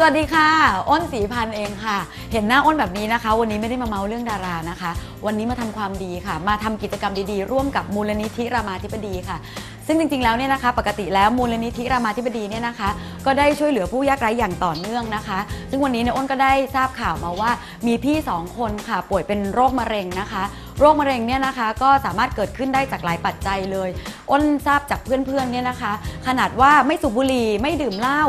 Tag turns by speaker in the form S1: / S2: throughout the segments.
S1: สวัสดีค่ะ อ้นสีพันธ์เองค่ะ เห็นหน้าอ้นแบบนี้นะคะ วันนี้ไม่ได้มาเมาเรื่องดารานะคะ วันนี้มาทำความดีค่ะ มาทำกิจกรรมดีๆ ร่วมกับมูลนิธิรามาธิบดีค่ะ ซึ่งจริงๆแล้วเนี่ยนะคะ ปกติแล้วมูลนิธิรามาธิบดีเนี่ยนะคะ ก็ได้ช่วยเหลือผู้ยากไร้อย่างต่อเนื่องนะคะ ซึ่งวันนี้เนี่ยอ้นก็ได้ทราบข่าวมาว่ามีพี่สองคนค่ะ ป่วยเป็นโรคมะเร็งนะคะโรคมะเร็งเนี่ยนะคะก็สามารถเกิดขึ้นได้จากหลายปัจจัยเลย อ้นทราบจากเพื่อนๆเนี่ยนะคะ ขนาดว่าไม่สูบบุหรี่ไม่ดื่มเหล้า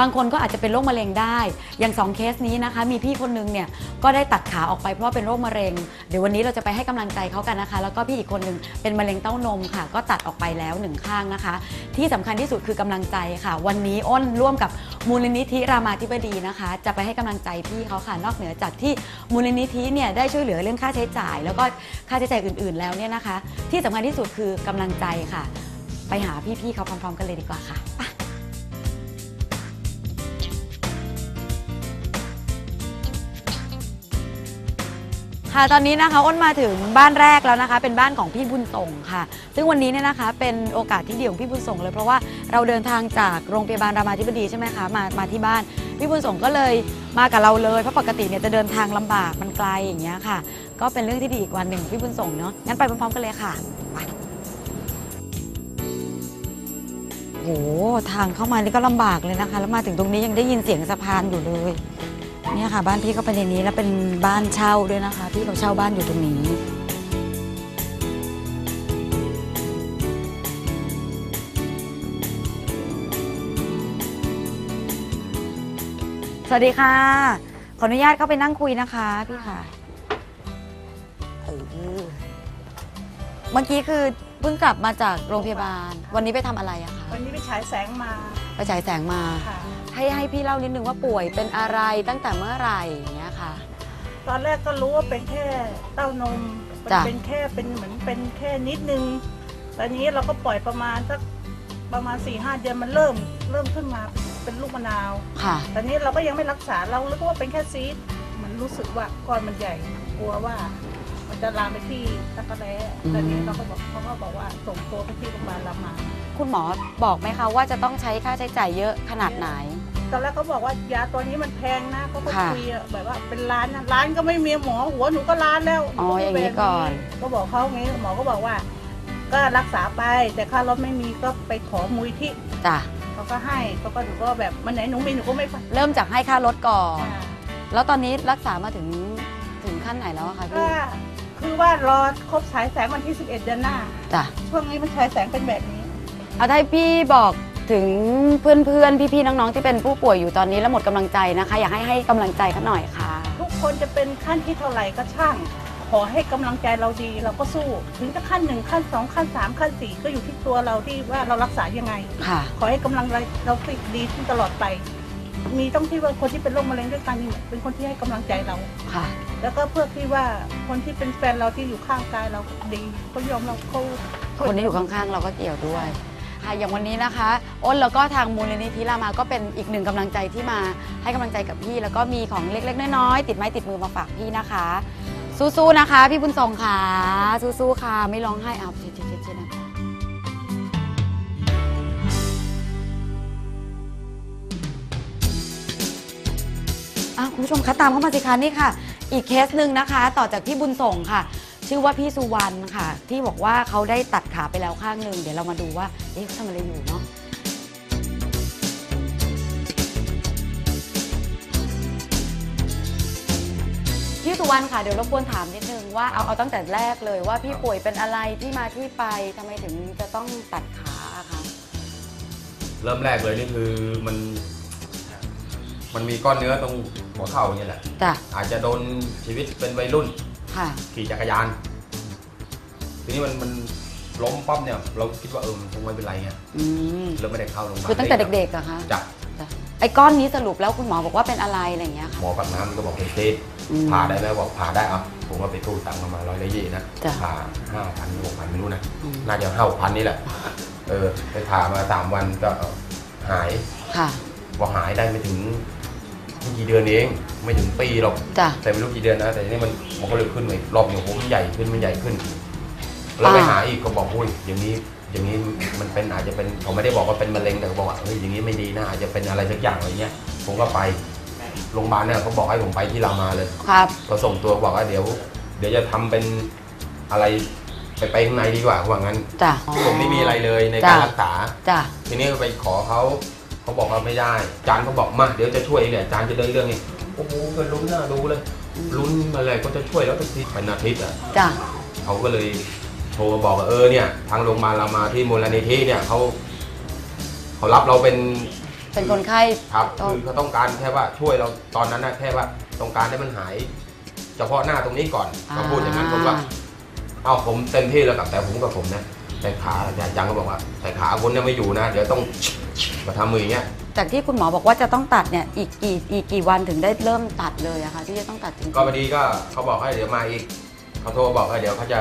S1: บางคนก็อาจจะเป็นโรคมะเร็งได้ อย่างสองเคสนี้นะคะ มีพี่คนนึงเนี่ยก็ได้ตัดขาออกไปเพราะเป็นโรคมะเร็ง เดี๋ยววันนี้เราจะไปให้กำลังใจเขากันนะคะ แล้วก็พี่อีกคนนึงเป็นมะเร็งเต้านมค่ะ ก็ตัดออกไปแล้วหนึ่งข้างนะคะ ที่สำคัญที่สุดคือกำลังใจค่ะ วันนี้อ้นร่วมกับมูลนิธิรามาธิบดีนะคะ จะไปให้กำลังใจพี่เขาค่ะนอกเหนือจากที่มูลนิธิเนี่ยได้ช่วยเหลือเรื่องค่าใช้จ่าย แล้วก็ค่าใช้จ่ายอื่น ๆ แล้วเนี่ยนะคะ ที่สำคัญที่สุดคือกำลังใจค่ะ ไปหาพี่ๆเขาพร้อม ๆ กันเลยดีกว่าค่ะ ค่ะตอนนี้นะคะอ้นมาถึงบ้านแรกแล้วนะคะ เป็นบ้านของพี่บุญส่งค่ะ ซึ่งวันนี้เนี่ยนะคะเป็นโอกาสที่ดีของพี่บุญส่งเลย เพราะว่าเราเดินทางจากโรงพยาบาลรามาธิบดีใช่ไหมคะมามาที่บ้านพี่บุญส่งก็เลยมากับเราเลยเพราะปกติเนี่ยจะเดินทางลำบากมันไกลอย่างเงี้ยค่ะ ก็เป็นเรื่องที่ดีอีกวันหนึ่งของพี่บุญส่งเนาะงั้นไปพร้อมๆกันเลยค่ะไปโอ้โหทางเข้ามานี่ก็ลำบากเลยนะคะ แล้วมาถึงตรงนี้ยังได้ยินเสียงสะพานอยู่เลย เนี่ยค่ะบ้านพี่ก็เป็นอย่างนี้แล้วเป็นบ้านเช่าด้วยนะคะพี่เขาเช่าบ้านอยู่ตรงนี้ สวัสดีค่ะ ขออนุญาตเข้าไปนั่งคุยนะคะพี่ค่ะเออเมื่อกี้คือเพิ่งกลับมาจากโรงพยาบาล วันนี้ไปทำอะไรอะคะ
S2: วันนี้ไปฉายแสงมา
S1: ไปฉายแสงมา
S2: ค่ะ
S1: ให้ให้พี่เล่านิดนึงว่าป่วยเป็นอะไรตั้งแต่เมื่อไหร่อย่างเงี้ยค่ะ
S2: ตอนแรกก็รู้ว่าเป็นแค่เต้านมมัน
S1: จ้ะ
S2: เป็นแค่เป็นเหมือนเป็นแค่นิดนึงตอนนี้เราก็ปล่อยประมาณสักประมาณ4ี่ห้าเดือนมันเริ่มเริ่มขึ้นมาเป็นลูกมะนาว
S1: ค่ะ
S2: ตอนนี้เราก็ยังไม่รักษาเราลึกว่าเป็นแค่ซีดมันรู้สึกว่าก้อนมันใหญ่กลัวว่า มันจะลามไปที่ตะกะแร้
S1: อืม
S2: ตอนนี้เราก็บอกเขาก็บอกว่าส่งตัวไปที่โรงพยาบาลรามา
S1: คุณหมอบอกไหมคะว่าจะต้องใช้ค่าใช้จ่ายเยอะขนาดไหน
S2: ตอนแรกเขาบอกว่ายาตัวนี้มันแพงนะเขาก็
S1: ค่ะ
S2: คุยอะแบบว่าเป็นร้านนะร้านก็ไม่มีหมอหัวหนูก็ร้านแล้ว
S1: อ๋ออย่างนี้ก่อน
S2: ก็บอกเขางี้หมอก็บอกว่า ก็รักษาไปแต่ค่ารถไม่มีก็ไปขอมูลที่
S1: จ้ะ
S2: เขาก็ให้เขาก็หนูก็แบบมันไหนหนูมีหนูก็ไม่ไป
S1: เริ่มจากให้ค่ารถก่อน
S2: อ่า
S1: แล้วตอนนี้รักษามาถึงถึงขั้นไหนแล้วอะคะ
S2: ก็
S1: พี่
S2: คือว่ารอครบฉายแสงวันที่ 11 เดือนหน้า
S1: จ้ะ
S2: ช่วงนี้มันฉายแสงเป็นแบบนี้
S1: เอาถ้าให้พี่บอกถึงเพื่อนๆ พี่ๆ น้องๆ ที่เป็นผู้ป่วยอยู่ตอนนี้แล้วหมดกำลังใจนะคะ อยากให้ให้กำลังใจเขาหน่อยค่ะ
S2: ทุกคนจะเป็นขั้นที่เท่าไหร่ก็ช่าง ขอให้กำลังใจเราดีเราก็สู้ ถึงจะขั้นหนึ่งขั้นสองขั้นสามขั้นสี่ก็อยู่ที่ตัวเราที่ว่าเรารักษายังไง
S1: ค่ะ
S2: ขอให้กำลังใจเราติดดีขึ้นตลอดไป มีต้องที่ว่าคนที่เป็นโรคมะเร็งด้วยกันนี่เป็นคนที่ให้กำลังใจเรา
S1: ค่ะ
S2: แล้วก็เพื่อที่ว่าคนที่เป็นแฟนเราที่อยู่ข้างกายเราดีเขายอมเราเขา
S1: คนที่อยู่ข้างๆ เราก็เกี่ยวด้วย ค่ะอย่างวันนี้นะคะอ้นแล้วก็ทางมูลนิธิรามาก็เป็นอีกหนึ่งกำลังใจที่มาให้กำลังใจกับพี่ แล้วก็มีของเล็กๆน้อยๆติดไม้ติดมือมาฝากพี่นะคะ สู้ๆนะคะ พี่บุญทรงค่ะสู้ๆค่ะไม่ร้องไห้เอาเช็ดๆๆๆนะอะคุณผู้ชมคะตามเข้ามาสิคะนี่ค่ะ อีกเคสหนึ่งนะคะ ต่อจากพี่บุญส่งค่ะ ชื่อว่าพี่สุวรรณค่ะ ที่บอกว่าเขาได้ตัดขาไปแล้วข้างหนึ่งเดี๋ยวเรามาดูว่าเอ๊ะเขาทำอะไรอยู่เนาะพี่สุวรรณค่ะเดี๋ยวรบกวนถามนิดนึงว่าเอาเอาตั้งแต่แรกเลยว่าพี่ป่วยเป็นอะไรที่มาที่ไปทำไมถึงจะต้องตัดขาอะคะ
S3: เริ่มแรกเลยนี่คือมัน มันมีก้อนเนื้อตรงหัวเข่าอย่างเงี้ยแหละ
S1: จ้ะ
S3: อาจจะโดนชีวิตเป็นวัยรุ่น
S1: ค่ะ
S3: ขี่จักรยาน ทีนี้มันมันล้มปั๊บเนี่ย เราคิดว่าเออมันคงไม่เป็นไรเงี้ย
S1: อืม
S3: เราไม่ได้เข้าโรงพยาบาล
S1: คือตั้งแต่เด็กๆอะคะ
S3: ๆจ้ะ
S1: จ้ะไอ้ก้อนนี้สรุปแล้วคุณหมอบอกว่าเป็นอะไรอะไรอย่างเงี้ยค่ะ
S3: หมอปักน้ำก็บอกเป็นซีด
S1: อืม
S3: ผ่าได้ไหมบอกผ่าได้อะผมก็ไปทูตังค์ประมาณร้อยละยี่นะ
S1: จ้ะ
S3: ผ่าห้าพันหกพันไม่รู้นะ
S1: อืม
S3: น่าจะห้าพันนี่แหละ เออ ไปผ่ามาสามวันก็หาย
S1: ค่ะ
S3: พอหายได้ไม่ถึงไม่ กี่เดือนเองไม่ถึงปีหรอก
S1: จ้ะ
S3: แต่ไม่รู้กี่เดือนนะแต่ทีนี่มันมันก็เลยขึ้นมาอีกรอบหนึ่งโอ้โหมันใหญ่ขึ้นมันใหญ่ขึ้นเราไป
S1: อ่า
S3: หาอีกก็บอกอุ้ยอย่างนี้อย่างนี้มันเป็นอาจจะเป็นเขาไม่ได้บอกว่าเป็นมะเร็งแต่เขาบอกว่าเฮ้ยอย่างนี้ไม่ดีนะอาจจะเป็นอะไรสักอย่างอะไรเงี้ยผมก็ไปโรงพยาบาลเนี่ยเขาบอกให้ผมไปที่รามาเลย
S1: ครับ
S3: เขาส่งตัวบอกว่าเดี๋ยว เดี๋ยวจะทำเป็นอะไรไปไปข้างในดีกว่าเขาว่างั้น
S1: จ้ะ
S3: ผมไม่มีอะไรเลยในการ
S1: จ้ะ
S3: รักษา
S1: จ้ะ
S3: ทีนี้ก็ไปขอเขา เขาบอกว่าไม่ได้อาจารย์เขาบอกมาเดี๋ยวจะช่วยเนี่ยอาจารย์จะเดินเรื่องนี้โอ้โหเกิดลุ้นหน้าดูเลยลุ้นมาเลยก็จะช่วยแล้วทุกทีเป็นอาทิตย์อะ
S1: จ้ะ
S3: เขาก็เลยโทรมาบอกว่าเออเนี่ย ทางโรงพยาบาลรามาที่มูลนิธิเนี่ยเขาเขารับเราเป็น
S1: เป็นคนไข้
S3: ครับ
S1: ต้อง
S3: คือเขาต้องการแค่ว่าช่วยเราตอนนั้นนะแค่ว่าต้องการให้มันหาย เฉพาะหน้าตรงนี้ก่อนเขาพูดอย่างนั้นผมว่า เอาผมเต็มที่แล้วกับแต่ผมกับผมนะ แต่ขาอาจารย์ยังก็บอกว่าแต่ขาคนเนี่ยไม่อยู่นะ เดี๋ยวต้องมาทำมืออย่างเงี้ย
S1: จากที่คุณหมอบอกว่าจะต้องตัดเนี่ยอีกกี่อีกกี่วันถึงได้เริ่มตัดเลยอะคะที่จะต้องตัดจริงๆ
S3: ก็พอดีก็เขาบอกให้เดี๋ยวมาอีกเขาโทรบอกว่าเดี๋ยวเขาจะ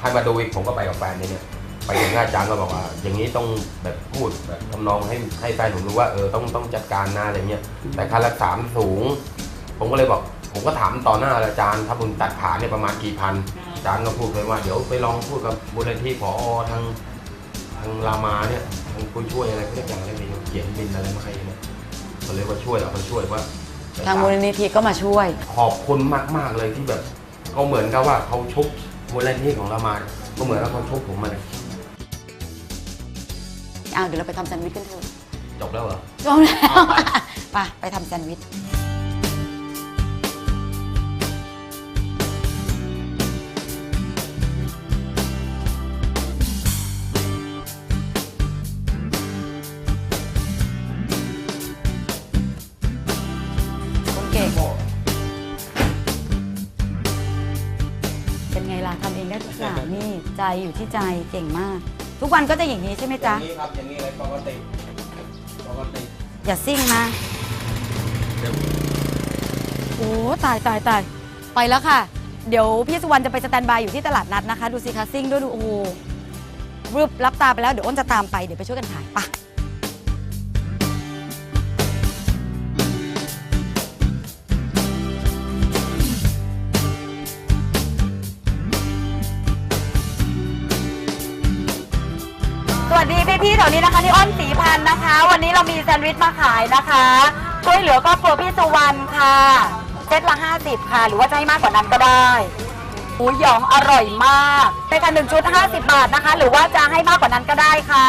S3: ให้มาดูอีกผมก็ไปกับแฟนเนี่ยไปถึงอาจารย์ก็บอกว่า อย่างนี้ต้องแบบพูดแบบทำนองให้ให้แฟนผมรู้ว่าเออต้องต้องจัดการนะอะไรเงี้ยแต่ค่ารักษามันสูง ผมก็เลยบอก ผมก็ถามต่อหน้าอาจารย์ ถ้าผมตัดขาเนี่ยประมาณกี่พัน อาจารย์ก็พูดไปว่าเดี๋ยวไปลองพูดกับมูลนิธิผอทางทางรามาเนี่ยทางคุณช่วยอะไรก็ได้อย่างอะไรไม่รู้เขียนบินอะไรมาให้เนี่ยก็เลยว่าช่วยเอาไปช่วยว่า
S1: ทางมูลนิธิก็มาช่วย
S3: ขอบคุณมากๆเลยที่แบบเขาเหมือนกับว่าเขาชุบมูลนิธิของเรามาก็เหมือนกับเขาชุบผมมาเลย
S1: อ้าวเดี๋ยวเราไปทำแซนด์วิชกันเถอะ
S3: จบแล้วเหรอ
S1: จบแล้ว
S3: เอาไป
S1: ไปไปทำแซนด์วิชำเองได้ทุกอย่างนี่ใจอยู่ที่ใจเก่งมาก ทุกวันก็จะอย่างนี้ใช่ไหมจ๊ะ
S3: ย่างนี้ครับอย่างนี้เลยปกติปกติ
S1: อย่าซิ่งนะ
S3: เดี๋ยว
S1: โอ้ตายตายตายไปแล้วค่ะ เดี๋ยวพี่สุวรรณจะไปสแตนบายอยู่ที่ตลาดนัดนะคะ ดูสิคะซิ่งด้วยดูโอ้โหรึบรับตาไปแล้วเดี๋ยวอ้นจะตามไปเดี๋ยวไปช่วยกันถ่ายปะ ที่แถวนี้นะคะนี่อ้นสีพันธ์นะคะ วันนี้เรามีแซนด์วิชมาขายนะคะช่วยเหลือครอบครัวพี่สุวรรณค่ะเซตละ 50 ค่ะ หรือว่าจะให้มากกว่านั้นก็ได้หมูหยองอร่อยมากเป็นกันหนึ่งชุด50 บาทนะคะ หรือว่าจะให้มากกว่านั้นก็ได้ค่ะ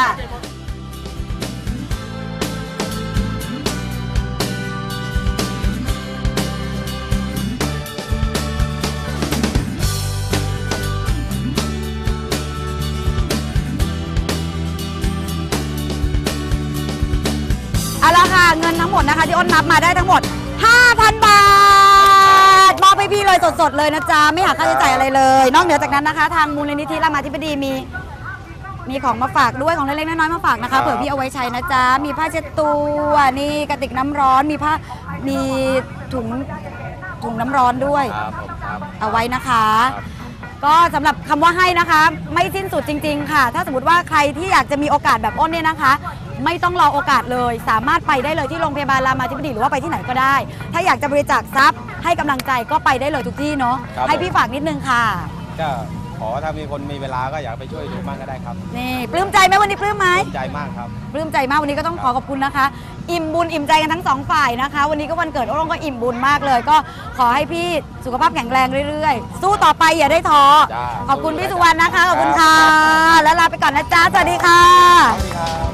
S1: งินทั้งหมดนะคะที่อ้นนับมาได้ทั้งหมด 5,000 บาทมอบให้พี่เลยสดๆเลยนะจ๊ะไม่หักค่าใช้จ่ายอะไรเลย นอกเหนือจากนั้นนะคะ ทางมูลนิธิรามาธิบดีมี มีของมาฝากด้วยของเล็กๆน้อยๆมาฝากนะคะเผื่อพี่เอาไว้ใช้นะจ๊ะมีผ้าเช็ดตัวนี่กระติกน้ำร้อนมีผ้ามีถุงถุงน้ำร้อนด้วย
S3: ครับผมครับ
S1: เอาไว้นะคะ
S3: ครับ
S1: ก็สำหรับคำว่าให้นะคะ ไม่สิ้นสุดจริง ๆ ค่ะ ถ้าสมมติว่าใครที่อยากจะมีโอกาสแบบอ้นเนี่ยนะคะ ไม่ต้องรอโอกาสเลย สามารถไปได้เลยที่โรงพยาบาลรามาธิบดีหรือว่าไปที่ไหนก็ได้ ถ้าอยากจะบริจาคทรัพย์ให้กำลังใจก็ไปได้เลยทุกที่เนาะ
S4: ครับ
S1: ให้พี่ฝากนิดนึงค่ะ
S4: ก็ขอถ้ามีคนมีเวลาก็อยากไปช่วยดูบ้างก็ได้ครับ
S1: นี่ปลื้มใจไหมวันนี้ปลื้มไหม
S4: ภูมิใจมากครับ
S1: ปลื้มใจมากวันนี้ก็ต้องขอขอบคุณนะคะ อิ่มบุญอิ่มใจกันทั้งสองฝ่ายนะคะ วันนี้ก็วันเกิดโอ้งก็อิ่มบุญมากเลย ก็ขอให้พี่สุขภาพแข็งแรงเรื่อยๆ สู้ต่อไปอย่าได้ท้อ
S4: จ้า
S1: ขอบคุณพี่สุวรรณนะคะขอบคุณ
S4: ครั
S1: ค่ะ
S4: บ
S1: แล้วลาไปก่อนนะจ๊ะสวัสดีค่ะ
S4: สวัสดีครับ